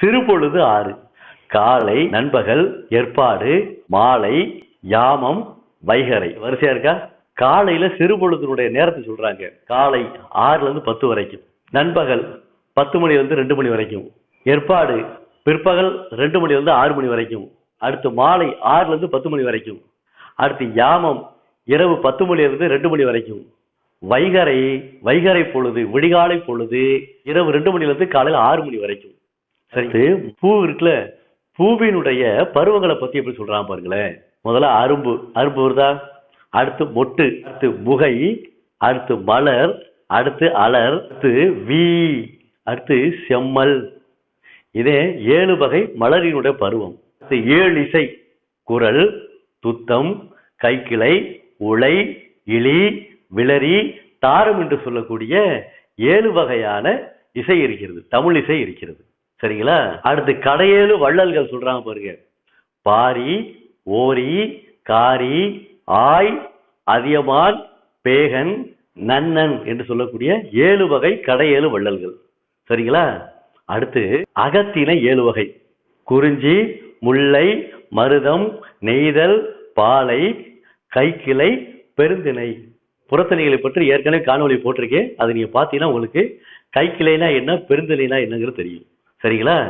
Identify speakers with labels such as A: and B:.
A: சிறுபொழுது ஆறு. காலை நண்பகல் ஏற்பாடு மாலை யாமம் வைகறை. வரிசையா இருக்கா? காலையில சிறுபொழுதுனுடைய நேரத்தை சொல்றாங்க. காலை ஆறுல இருந்து பத்து வரைக்கும். நண்பகல் பத்து மணி வந்து ரெண்டு மணி வரைக்கும். ஏற்பாடு பிற்பகல் ரெண்டு மணி வந்து ஆறு மணி வரைக்கும். அடுத்து மாலை ஆறுல இருந்து பத்து மணி வரைக்கும். அடுத்து யாமம் இரவு பத்து மணில இருந்து ரெண்டு மணி வரைக்கும். வைகறை வைகறை பொழுது விடிகாலை பொழுது இரவு ரெண்டு மணில காலையில் ஆறு மணி வரைக்கும். சரி பூ இருக்குல்ல பூவினுடைய பருவங்களை பத்தி எப்படி சொல்றான் பாருங்களேன். முதல்ல அரும்பு அரும்பு வருதா? அடுத்து மொட்டு அடுத்து முகை அடுத்து மலர் அடுத்து அலர் அடுத்து வீ அடுத்து செம்மல். இதே ஏழு வகை மலரினுடைய பருவம். அடுத்து ஏழு இசை குரல் துத்தம் கைக்கிளை உலை இளி விளரி தாரம் என்று சொல்லக்கூடிய ஏழு வகையான இசை இருக்கிறது தமிழ் இசை இருக்கிறது. சரிங்களா? அடுத்து கடையேழு வள்ளல்கள் சொல்றாங்க பாருங்க. பாரி ஓரி காரி ஆய் அதியமான் பேகன் நன்னன் என்று சொல்லக்கூடிய ஏழு வகை கடையேழு வள்ளல்கள். சரிங்களா? அடுத்து அகத்தின ஏழு வகை. குறிஞ்சி முல்லை மருதம் நெய்தல் பாலை கைக்கிளை பெருந்திணை. புறத்தணிகளை பற்றி ஏற்கனவே காணொலி போட்டிருக்கேன். அதை நீங்க பார்த்தீங்கன்னா உங்களுக்கு கைக்கிளைனா என்ன பெருந்திணைனா என்னங்கிறது தெரியும். சரிங்களா?